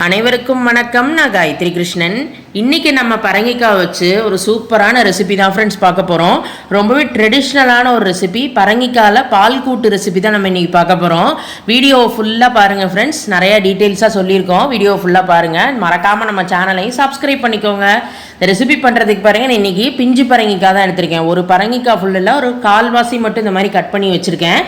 அனைவருக்கும் வணக்கம். நான் காயத்ரி கிருஷ்ணன். இன்றைக்கி நம்ம பரங்கிக்காய் வச்சு ஒரு சூப்பரான ரெசிபி தான் ஃப்ரெண்ட்ஸ் பார்க்க போகிறோம் ரொம்பவே ட்ரெடிஷ்னலான ஒரு ரெசிபி பரங்கிக்காயில் பால் கூட்டு ரெசிபி தான் நம்ம இன்றைக்கி பார்க்க போகிறோம் வீடியோ ஃபுல்லாக பாருங்கள் ஃப்ரெண்ட்ஸ் நிறையா டீட்டெயில்ஸாக சொல்லியிருக்கோம். வீடியோ ஃபுல்லாக பாருங்கள் மறக்காமல் நம்ம சேனலையும் சப்ஸ்கிரைப் பண்ணிக்கோங்க. இந்த ரெசிபி பண்ணுறதுக்கு பாருங்கள் நான் இன்னைக்கு பிஞ்சு பரங்கிக்காய் தான் எடுத்திருக்கேன். ஒரு பரங்கிக்காய் ஃபுல்லில் ஒரு கால்வாசி மட்டும் இந்த மாதிரி கட் பண்ணி வச்சுருக்கேன்.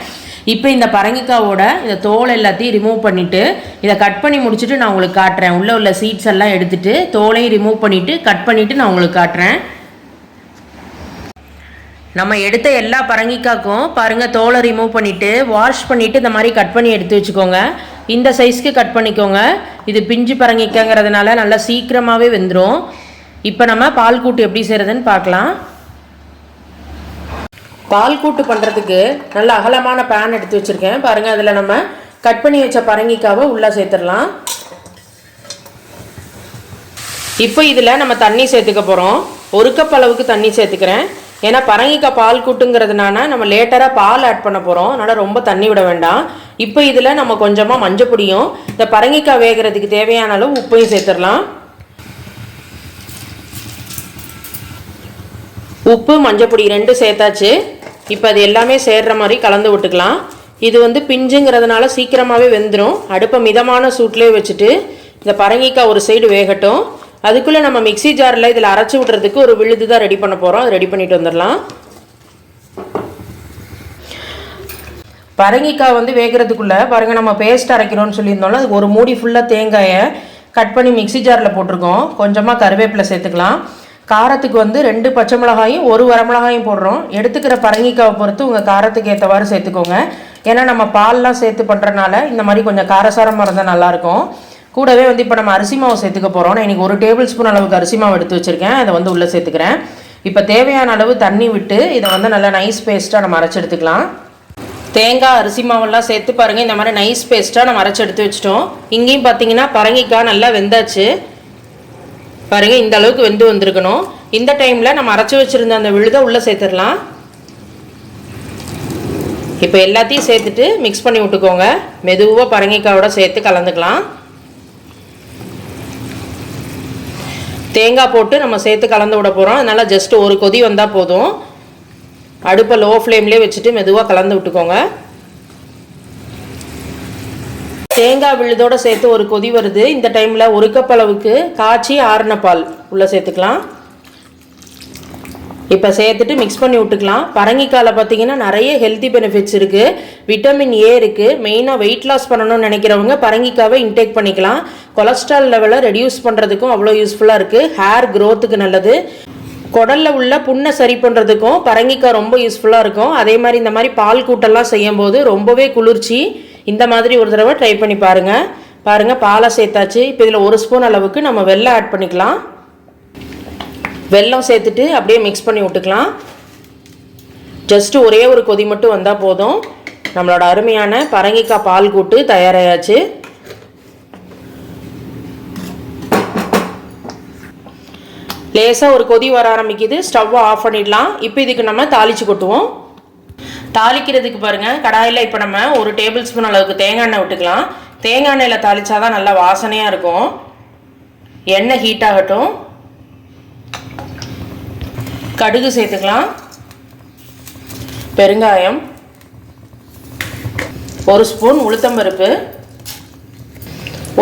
இப்போ இந்த பரங்கிக்காவோட இந்த தோல் எல்லாத்தையும் ரிமூவ் பண்ணிவிட்டு இதை கட் பண்ணி முடிச்சுட்டு நான் உங்களுக்கு காட்டுறேன். உள்ளே உள்ள சீட்ஸ் எல்லாம் எடுத்துகிட்டு தோலையும் ரிமூவ் பண்ணிவிட்டு கட் பண்ணிவிட்டு நான் உங்களுக்கு காட்டுறேன். நம்ம எடுத்த எல்லா பரங்கிக்காக்கும் பாருங்கள் தோலை ரிமூவ் பண்ணிவிட்டு வாஷ் பண்ணிவிட்டு இந்த மாதிரி கட் பண்ணி எடுத்து வச்சுக்கோங்க. இந்த சைஸ்க்கு கட் பண்ணிக்கோங்க. இது பிஞ்சு பரங்கிக்காங்கிறதுனால நல்லா சீக்கிரமாகவே வெந்துடும் இப்போ நம்ம பால் கூட்டு எப்படி செய்கிறதுன்னு பார்க்கலாம். பால் கூட்டு பண்ணுறதுக்கு நல்ல அகலமான பேன் எடுத்து வச்சுருக்கேன். பாருங்கள் அதில் நம்ம கட் பண்ணி வச்ச பரங்கிக்காவை உள்ளே சேர்த்துடலாம். இப்போ இதில் நம்ம தண்ணி சேர்த்துக்க போகிறோம் ஒரு கப் அளவுக்கு தண்ணி சேர்த்துக்கிறேன். ஏன்னா பரங்கிக்காய் பால் கூட்டுங்கிறதுனால நம்ம லேட்டராக பால் ஆட் பண்ண போகிறோம் அதனால் ரொம்ப தண்ணி விட வேண்டாம். இப்போ இதில் நம்ம கொஞ்சமாக மஞ்சள் பொடியும் இந்த பரங்கிக்காய் வேகிறதுக்கு தேவையான அளவு உப்பையும் சேர்த்துடலாம். உப்பு மஞ்சள் பொடி ரெண்டும் சேர்த்தாச்சு. இப்போ அது எல்லாமே சேர்ற மாதிரி கலந்து விட்டுக்கலாம். இது வந்து பிஞ்சுங்கிறதுனால சீக்கிரமாகவே வெந்துடும் அடுப்பை மிதமான சூட்லேயே வச்சுட்டு இந்த பரங்கிக்காய் ஒரு சைடு வேகட்டும். அதுக்குள்ளே நம்ம மிக்ஸி ஜாரில் இதில் அரைச்சி விட்றதுக்கு ஒரு விழுது தான் ரெடி பண்ண போகிறோம் அது ரெடி பண்ணிட்டு வந்துடலாம். பரங்கிக்காய் வந்து வேகிறதுக்குள்ளே பாருங்கள் நம்ம பேஸ்ட் அரைக்கிறோம்னு சொல்லியிருந்தோம்ல அதுக்கு ஒரு மூடி ஃபுல்லாக தேங்காயை கட் பண்ணி மிக்ஸி ஜாரில் போட்டிருக்கோம். கொஞ்சமாக கருவேப்பிலை சேர்த்துக்கலாம். காரத்துக்கு வந்து ரெண்டு பச்சை மிளகாயும் ஒரு வரமிளகாயும் போடுறோம். எடுத்துக்கிற பரங்கிக்காவை பொறுத்து உங்கள் காரத்துக்கு ஏற்றவாறு சேர்த்துக்கோங்க. ஏன்னா நம்ம பால்லாம் சேர்த்து பண்ணுறனால இந்த மாதிரி கொஞ்சம் காரசாரமாக இருந்தால் நல்லாயிருக்கும். கூடவே வந்து இப்போ நம்ம அரிசி மாவு சேர்த்துக்க போகிறோம் நான் இன்றைக்கி ஒரு டேபிள் ஸ்பூன் அளவுக்கு அரிசி மாவு எடுத்து வச்சுருக்கேன். அதை வந்து உள்ளே சேர்த்துக்கிறேன். இப்போ தேவையான அளவு தண்ணி விட்டு இதை வந்து நல்லா நைஸ் பேஸ்ட்டாக நம்ம அரைச்சி எடுத்துக்கலாம். தேங்காய் அரிசி மாவெல்லாம் சேர்த்து பாருங்கள் இந்த மாதிரி நைஸ் பேஸ்ட்டாக நம்ம அரைச்சி எடுத்து வச்சிட்டோம். இங்கேயும் பார்த்தீங்கன்னா பரங்கிக்காய் நல்லா வெந்தாச்சு. பாருங்கள் இந்த அளவுக்கு வெந்து வந்திருக்கணும். இந்த டைமில் நம்ம அரைச்சி வச்சுருந்த அந்த விழுதை உள்ளே சேர்த்துடலாம். இப்போ எல்லாத்தையும் சேர்த்துட்டு மிக்ஸ் பண்ணி விட்டுக்கோங்க. மெதுவாக பரங்கிக்காயோட சேர்த்து கலந்துக்கலாம். தேங்காய் போட்டு நம்ம சேர்த்து கலந்து விட போகிறோம் அதனால் ஜஸ்ட் ஒரு கொதி வந்தால் போதும். அடுப்பை லோ ஃப்ளேம்லேயே வச்சுட்டு மெதுவாக கலந்து விட்டுக்கோங்க. தேங்காய் விழுதோடு சேர்த்து ஒரு கொதி வருது. இந்த டைமில் ஒரு கப் அளவுக்கு காய்ச்சி ஆறின பால் உள்ளே சேர்த்துக்கலாம். இப்போ சேர்த்துட்டு மிக்ஸ் பண்ணி விட்டுக்கலாம். பரங்கிக்காயில் பார்த்தீங்கன்னா நிறைய ஹெல்த்தி பெனிஃபிட்ஸ் இருக்குது விட்டமின் ஏ இருக்குது மெயினாக வெயிட் லாஸ் பண்ணணும்னு நினைக்கிறவங்க பரங்கிக்காவை இன்டேக் பண்ணிக்கலாம். கொலஸ்ட்ரால் லெவலை ரெடியூஸ் பண்ணுறதுக்கும் அவ்வளோ யூஸ்ஃபுல்லாக இருக்குது ஹேர் க்ரோத்துக்கு நல்லது. குடலில் உள்ள புண்ணை சரி பண்ணுறதுக்கும் பரங்கிக்காய் ரொம்ப யூஸ்ஃபுல்லாக இருக்கும். அதே மாதிரி இந்த மாதிரி பால் கூட்டெல்லாம் செய்யும்போது ரொம்பவே குளிர்ச்சி இந்த மாதிரி ஒரு தடவை ட்ரை பண்ணி பாருங்கள் பாருங்கள் பாலை சேர்த்தாச்சு. இப்போ இதில் ஒரு ஸ்பூன் அளவுக்கு நம்ம வெள்ளம் ஆட் பண்ணிக்கலாம். வெல்லம் சேர்த்துட்டு அப்படியே மிக்ஸ் பண்ணி விட்டுக்கலாம். ஜஸ்ட்டு ஒரே ஒரு கொதி மட்டும் வந்தால் போதும். நம்மளோட அருமையான பரங்கிக்காய் பால் கூட்டு தயாராகியாச்சு லேசாக ஒரு கொதி வர ஆரம்பிக்குது. ஸ்டவ்வை ஆஃப் பண்ணிடலாம். இப்போ இதுக்கு நம்ம தாளித்து கொட்டுவோம். தாளிக்கிறதுக்கு பாருங்கள் கடாயில் இப்போ நம்ம ஒரு டேபிள் ஸ்பூன் அளவுக்கு தேங்காய் எண்ணெய் விட்டுக்கலாம். தேங்காய் எண்ணெயில் தாளித்தா தான் நல்லா வாசனையாக இருக்கும். எண்ணெய் ஹீட் ஆகட்டும். கடுகு சேர்த்துக்கலாம். பெருங்காயம். ஒரு ஸ்பூன் உளுத்தம்பருப்பு.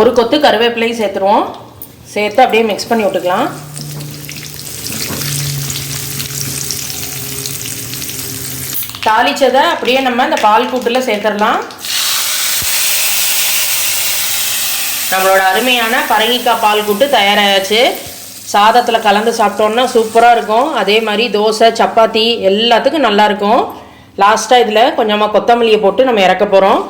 ஒரு கொத்து கருவேப்பிலையும் சேர்த்துருவோம். சேர்த்து அப்படியே மிக்ஸ் பண்ணி விட்டுக்கலாம். தாளிச்சதை அப்படியே நம்ம இந்த பால் கூட்டில் சேர்த்துடலாம். நம்மளோட அருமையான பரங்கிக்காய் பால் கூட்டு தயாராகாச்சு சாதத்தில் கலந்து சாப்பிட்டோன்னா சூப்பராக இருக்கும். அதே மாதிரி தோசை சப்பாத்தி எல்லாத்துக்கும் நல்லாயிருக்கும் லாஸ்ட்டாக இதில் கொஞ்சமாக கொத்தமல்லியை போட்டு நம்ம இறக்க போகிறோம்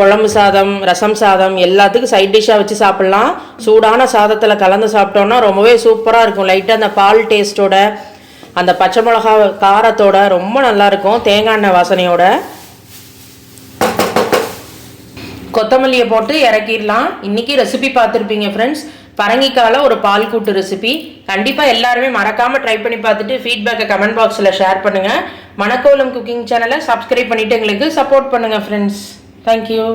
குழம்பு சாதம் ரசம் சாதம் எல்லாத்துக்கும் சைட் டிஷ்ஷாக வச்சு சாப்பிட்லாம். சூடான சாதத்தில் கலந்து சாப்பிட்டோன்னா ரொம்பவே சூப்பராக இருக்கும். லைட்டாக அந்த பால் டேஸ்ட்டோட அந்த பச்சை மிளகா காரத்தோட ரொம்ப நல்லாயிருக்கும் தேங்காய் எண்ணெய் வாசனையோட. கொத்தமல்லியை போட்டு இறக்கிடலாம். இன்றைக்கி ரெசிபி பார்த்துருப்பீங்க ஃப்ரெண்ட்ஸ் பரங்கிக்கால ஒரு பால் கூட்டு ரெசிபி கண்டிப்பாக எல்லாருமே மறக்காமல் ட்ரை பண்ணி பார்த்துட்டு ஃபீட்பேக்கை கமெண்ட் பாக்ஸில் ஷேர் பண்ணுங்கள் மணக்கோலம் குக்கிங் சேனலை சப்ஸ்கிரைப் பண்ணிவிட்டு எங்களுக்கு சப்போர்ட் பண்ணுங்கள் ஃப்ரெண்ட்ஸ் தேங்க்யூ